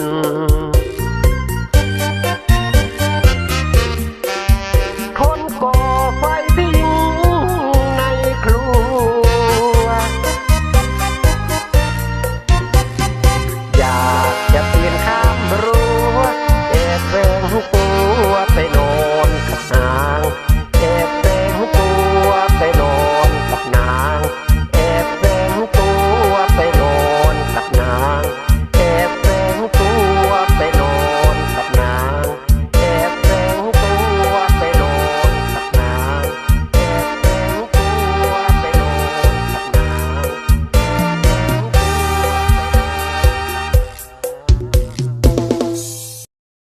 น